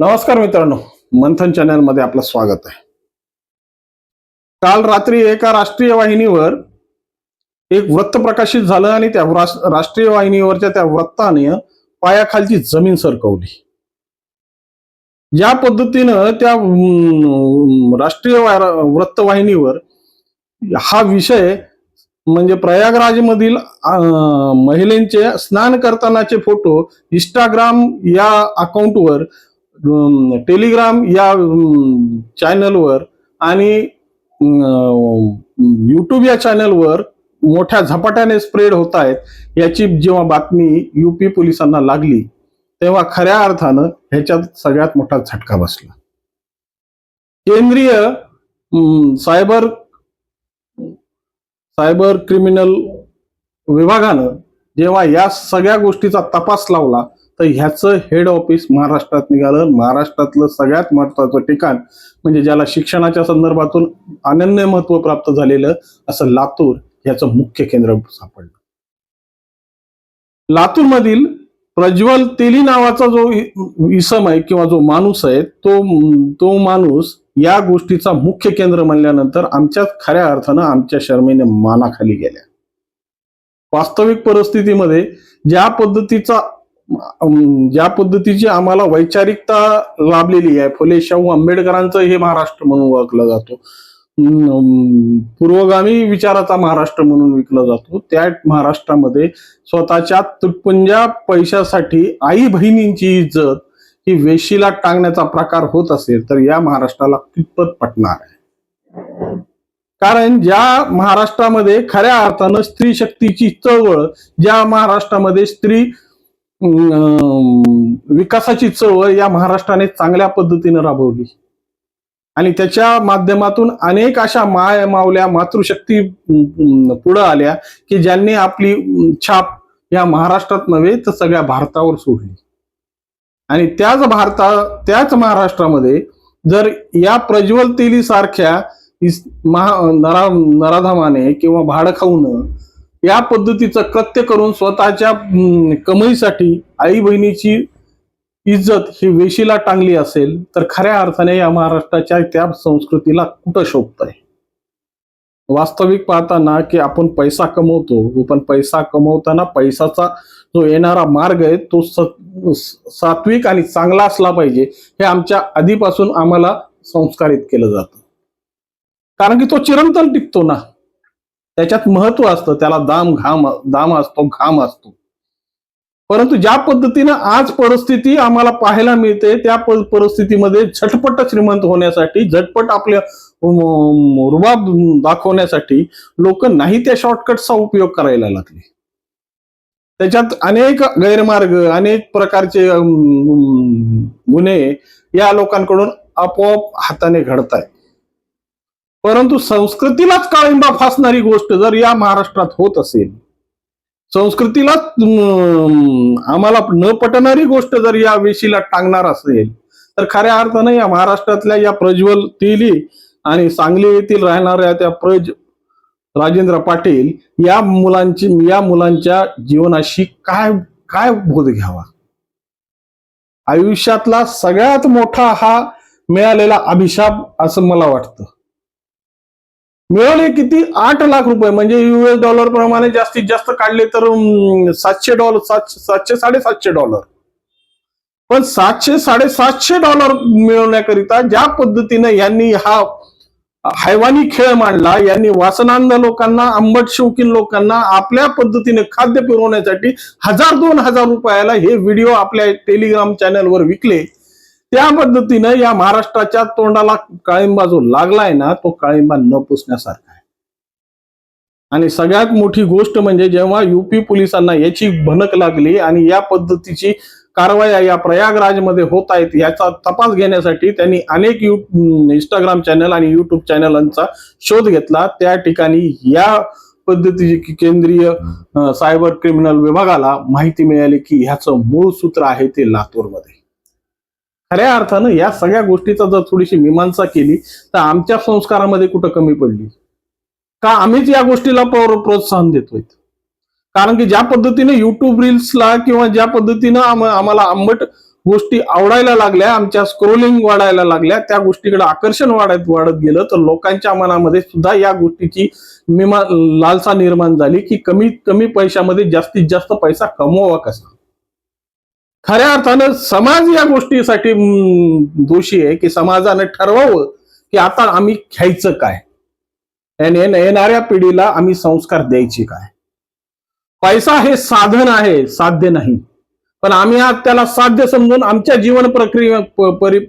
नमस्कार मित्रांनो मंथन चॅनलमध्ये आपलं स्वागत आहे. काल रात्री एका राष्ट्रीय वाहिनीवर एक वृत्त प्रकाशित झालं आणि त्या राष्ट्रीय वाहिनीवरच्या त्या वृत्ताने पायाखालची जमीन सरकवली. ज्या पद्धतीनं त्या राष्ट्रीय वृत्तवाहिनीवर हा विषय म्हणजे प्रयागराजमधील अं, महिलेंचे स्नान करतानाचे फोटो इंस्टाग्राम या अकाउंटवर टेलिग्राम या चॅनलवर आणि यूट्यूब युट्यूब या चॅनलवर मोठ्या झपाट्याने स्प्रेड होत आहेत. याची जेव्हा बातमी युपी पोलिसांना लागली तेव्हा खऱ्या अर्थानं ह्याच्यात सगळ्यात मोठा झटका बसला. केंद्रीय सायबर सायबर क्रिमिनल विभागानं जेव्हा या सगळ्या गोष्टीचा तपास लावला तर ह्याचं हेड ऑफिस महाराष्ट्रात निघालं. महाराष्ट्रातलं सगळ्यात महत्वाचं ठिकाण म्हणजे ज्याला शिक्षणाच्या संदर्भातून अनन्य महत्त्व प्राप्त झालेलं असं लातूर याचं मुख्य केंद्र सापडलं. लातूरमधील प्रज्वल तेली नावाचा जो इसम आहे किंवा जो माणूस आहे तो तो माणूस या गोष्टीचा मुख्य केंद्र म्हणल्यानंतर आमच्या खऱ्या अर्थानं आमच्या शर्मेने मानाखाली गेल्या. वास्तविक परिस्थितीमध्ये ज्या पद्धतीचा ज्या पद्धतीची आम्हाला वैचारिकता लाभलेली आहे फुले शाहू आंबेडकरांचं हे महाराष्ट्र म्हणून ओळखला जातो. पूर्वगामी विचाराचा महाराष्ट्र म्हणून विकला जातो. त्या महाराष्ट्रामध्ये स्वतःच्या तुटपुंजा पैशासाठी आई बहिणींची इज्जत ही वेशीला टांगण्याचा प्रकार होत असेल तर या महाराष्ट्राला कितपत पटणार आहे? कारण ज्या महाराष्ट्रामध्ये खऱ्या अर्थानं स्त्री शक्तीची चळवळ ज्या महाराष्ट्रामध्ये स्त्री विकासाची चळवळ या महाराष्ट्राने चांगल्या पद्धतीनं राबवली. आणि त्याच्या माध्यमातून अनेक अशा माय मावल्या मातृशक्ती पुढं आल्या की ज्यांनी आपली छाप या महाराष्ट्रात नव्हे तर सगळ्या भारतावर सोडली. आणि त्याच भारता त्याच महाराष्ट्रामध्ये जर या प्रज्वल तेली सारख्या महा नरा नराधामाने किंवा भाडं खाऊन या पद्धतीचं कृत्य करून स्वतःच्या कमाईसाठी आई बहिणीची इज्जत ही वेशीला टांगली असेल तर खऱ्या अर्थाने या महाराष्ट्राच्या त्या संस्कृतीला कुठं शोभत आहे वास्तविक पाहताना की आपण पैसा कमवतो पण पैसा कमवताना पैसाचा जो येणारा मार्ग आहे तो सात्विक आणि चांगला असला पाहिजे हे आमच्या आधीपासून आम्हाला संस्कारित केलं जातं. कारण की तो चिरंतन टिकतो ना. त्याच्यात महत्त्व असतं त्याला दाम घाम दाम असतो घाम असतो. परंतु ज्या पद्धतीनं आज परिस्थिती आम्हाला पाहायला मिळते त्या परिस्थितीमध्ये झटपट श्रीमंत होण्यासाठी झटपट आपल्या रुबाब दाखवण्यासाठी लोक नाही त्या शॉर्टकटचा उपयोग करायला लागले. त्याच्यात अनेक गैरमार्ग अनेक प्रकारचे गुन्हे या लोकांकडून आपोआप हाताने घडत आहेत परंतु संस्कृतीलाच काळिंबा फासणारी गोष्ट जर या महाराष्ट्रात होत असेल संस्कृतीलाच आम्हाला न पटणारी गोष्ट जर या वेशीला टांगणार असेल तर खऱ्या अर्थानं या महाराष्ट्रातल्या या प्रज्वल तेली आणि सांगली येथील राहणाऱ्या त्या प्रज राजेंद्र पाटील या मुलांची या मुलांच्या जीवनाशी काय काय बोध घ्यावा? आयुष्यातला सगळ्यात मोठा हा मिळालेला अभिशाप असं मला वाटतं. मिळाले किती? आठ लाख रुपये. म्हणजे युएस डॉलर प्रमाणे जास्तीत जास्त काढले तर सातशे डॉलर सातशे सातशे साडेसातशे डॉलर. पण सातशे साडेसातशे डॉलर मिळवण्याकरिता ज्या पद्धतीने यांनी हा हैवानी खेळ मांडला यांनी वासनांध लोकांना आंबट शौकीन लोकांना आपल्या पद्धतीने खाद्य पुरवण्यासाठी हजार दोन हजार रुपयाला हे व्हिडिओ आपल्या टेलिग्राम चॅनलवर विकले. त्या पद्धतीनं या महाराष्ट्राच्या तोंडाला काळिंबा जो लागलाय ना तो काळिंबा न पुसण्यासारखा आहे. आणि सगळ्यात मोठी गोष्ट म्हणजे जेव्हा युपी पोलिसांना याची भनक लागली आणि या पद्धतीची कारवाया या प्रयागराजमध्ये होत आहेत याचा तपास घेण्यासाठी त्यांनी अनेक यू इंस्टाग्राम चॅनल आणि युट्यूब चॅनलांचा शोध घेतला. त्या ठिकाणी या पद्धतीची केंद्रीय सायबर क्रिमिनल विभागाला माहिती मिळाली की ह्याचं मूळ सूत्र आहे ते लातूरमध्ये. खऱ्या अर्थानं या सगळ्या गोष्टीचा जर थोडीशी मीमांसा केली तर आमच्या संस्कारामध्ये कुठं कमी पडली? का आम्हीच या गोष्टीला प्रोत्साहन देतोय? कारण की ज्या पद्धतीने युट्यूब रील्सला किंवा ज्या पद्धतीनं आम्हाला आंबट गोष्टी आवडायला लागल्या आमच्या स्क्रोलिंग वाढायला लागल्या त्या गोष्टीकडे आकर्षण वाढत वाढत गेलं तर लोकांच्या मनामध्ये सुद्धा या गोष्टीची लालसा निर्माण झाली की कमीत कमी पैशामध्ये जास्तीत जास्त पैसा कमवावा कसा? खऱ्या अर्थानं समाज या गोष्टीसाठी दोषी आहे की समाजाने ठरवावं की आता आम्ही घ्यायचं काय? येणाऱ्या पिढीला आम्ही संस्कार द्यायचे काय? पैसा हे साधन आहे साध्य नाही. पण आम्ही आज त्याला साध्य समजून आमच्या जीवन प्रक्रिया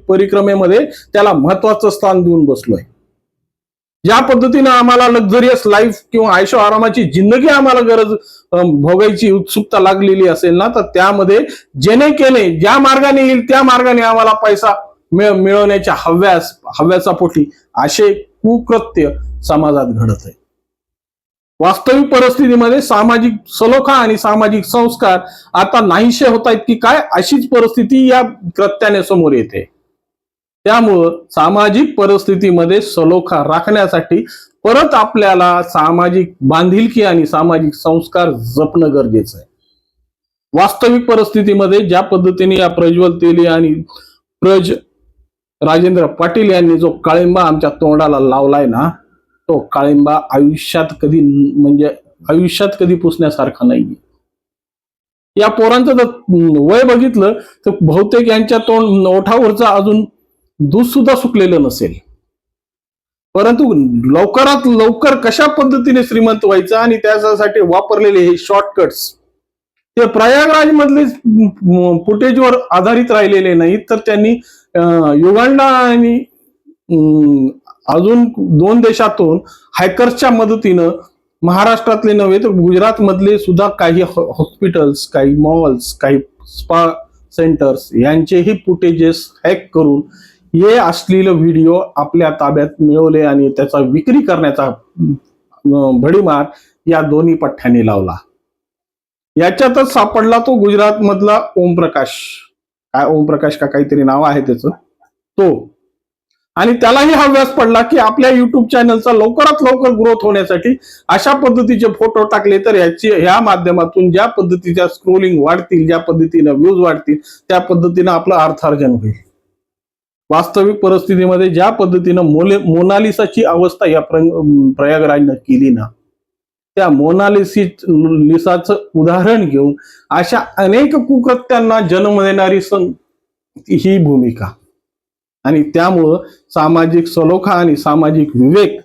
परिक्रमेमध्ये त्याला महत्वाचं स्थान देऊन बसलोय. ज्या पद्धतीनं आम्हाला लक्झरियस लाईफ किंवा आयशो आरामाची जिंदगी आम्हाला गरज भोगायची उत्सुकता लागलेली असेल ना तर त्यामध्ये जेणे केले ज्या मार्गाने येईल त्या मार्गाने आम्हाला पैसा मिळवण्याच्या हव्यास हव्याचा पोटी असे कुकृत्य समाजात घडत आहे. वास्तविक परिस्थितीमध्ये सामाजिक सलोखा आणि सामाजिक संस्कार आता नाहीशे होत आहेत की काय अशीच परिस्थिती या कृत्याने समोर येते. त्यामुळं सामाजिक परिस्थितीमध्ये सलोखा राखण्यासाठी परत आपल्याला सामाजिक बांधिलकी आणि सामाजिक संस्कार जपणं गरजेचं आहे. वास्तविक परिस्थितीमध्ये ज्या पद्धतीने या प्रज्वल तेली आणि प्रज राजेंद्र पाटील यांनी जो काळिंबा आमच्या तोंडाला लावलाय ना तो काळिंबा आयुष्यात कधी म्हणजे आयुष्यात कधी पुसण्यासारखा नाही या पोरांचं जर वय बघितलं तर बहुतेक यांच्या तोंड ओठावरचा अजून दूध सुद्धा सुकलेलं नसेल. परंतु लवकरात लवकर कशा पद्धतीने श्रीमंत व्हायचं आणि त्यासाठी वापरलेले हे शॉर्टकट्स ते प्रयागराज मधले फुटेजवर आधारित राहिलेले नाहीत तर त्यांनी युगांडा आणि अजून दोन देशातून हॅकर्सच्या मदतीनं महाराष्ट्रातले नव्हे तर गुजरात मधले सुद्धा काही हॉस्पिटल्स काही मॉल्स काही स्पा सेंटर्स यांचेही फुटेजेस हॅक करून हे अश्लील व्हिडिओ आपल्या ताब्यात मिळवले आणि त्याचा विक्री करण्याचा भडीमार या दोन्ही पठ्ठ्याने लावला. याच्यातच सापडला तो गुजरात मधला ओमप्रकाश. काय ओमप्रकाश का काहीतरी नाव आहे त्याचं? तो. आणि त्यालाही हा व्यास पडला की आपल्या युट्यूब चॅनलचा लवकरात लवकर ग्रोथ होण्यासाठी अशा पद्धतीचे फोटो टाकले तर याची ह्या माध्यमातून ज्या पद्धतीच्या स्क्रोलिंग वाढतील ज्या पद्धतीनं व्ह्यूज वाढतील त्या पद्धतीनं आपलं अर्थार्जन होईल. वास्तविक परिस्थितीमध्ये ज्या पद्धतीनं मोले मोनालिसाची अवस्था या प्रयागराजनं केली ना त्या मोनालिसी लिसाचं उदाहरण घेऊन अशा अनेक कुकृत्यांना जन्म देणारी सं ही भूमिका. आणि त्यामुळं सामाजिक सलोखा आणि सामाजिक विवेक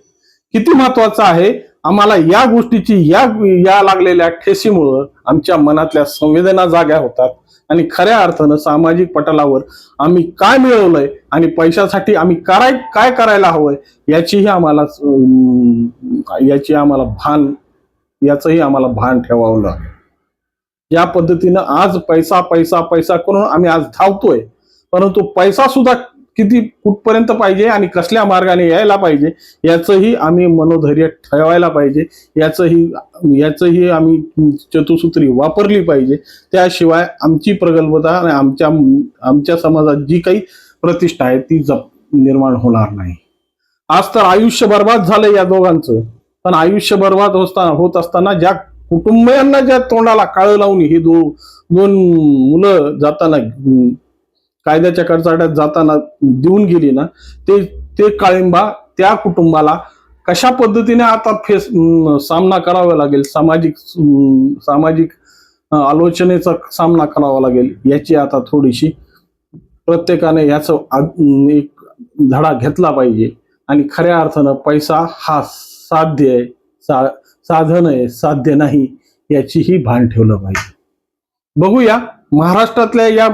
किती महत्त्वाचा आहे? आम्हाला या गोष्टीची या या लागलेल्या ठेसीमुळं आमच्या मनातल्या संवेदना जाग्या होतात. आणि खऱ्या अर्थानं सामाजिक पटलावर आम्ही काय मिळवलंय आणि पैशासाठी आम्ही कराय काय करायला हवंय याचीही आम्हाला याची आम्हाला भान याचंही आम्हाला भान ठेवावं लागेल. या पद्धतीनं आज पैसा पैसा पैसा करून आम्ही आज धावतोय परंतु पैसा सुद्धा किती कुठपर्यंत पाहिजे आणि कसल्या मार्गाने यायला पाहिजे याचंही आम्ही मनोधैर्य ठेवायला पाहिजे याचंही याचंही आम्ही चतुसूत्री वापरली पाहिजे. त्याशिवाय आमची प्रगल्भता आणि आमच्या आमच्या समाजात जी काही प्रतिष्ठा आहे ती जप निर्माण होणार नाही. आज तर आयुष्य बर्बाद झालं या दोघांचं. पण आयुष्य बर्बाद असताना होत असताना ज्या कुटुंबियांना ज्या तोंडाला काळं लावून ही दो दोन मुलं जाताना कायद्याच्या कडचाड्यात जाताना देऊन गेली ना ते ते काळिंबा त्या कुटुंबाला कशा पद्धतीने आता फेस सामना करावा लागेल सामाजिक सामाजिक आलोचनेचा सामना करावा लागेल याची आता थोडीशी प्रत्येकाने याचं एक धडा घेतला पाहिजे. आणि खऱ्या अर्थानं पैसा हा साध्य आहे सा साधन आहे साध्य नाही याचीही भान ठेवलं पाहिजे. बघूया. महाराष्ट्रातल्या या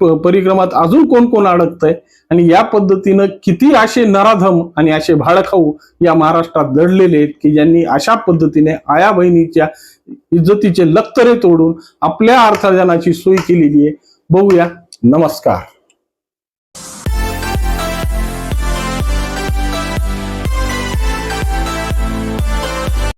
प- परिक्रमात अजून कोण कोण अडकतंय? आणि या पद्धतीनं किती असे नराधम आणि असे भाडखाऊ या महाराष्ट्रात दडलेले आहेत की ज्यांनी अशा पद्धतीने आया बहिणीच्या इज्जतीचे लक्तरे तोडून आपल्या अर्थार्जनाची सोय केलेली आहे? बघूया. नमस्कार.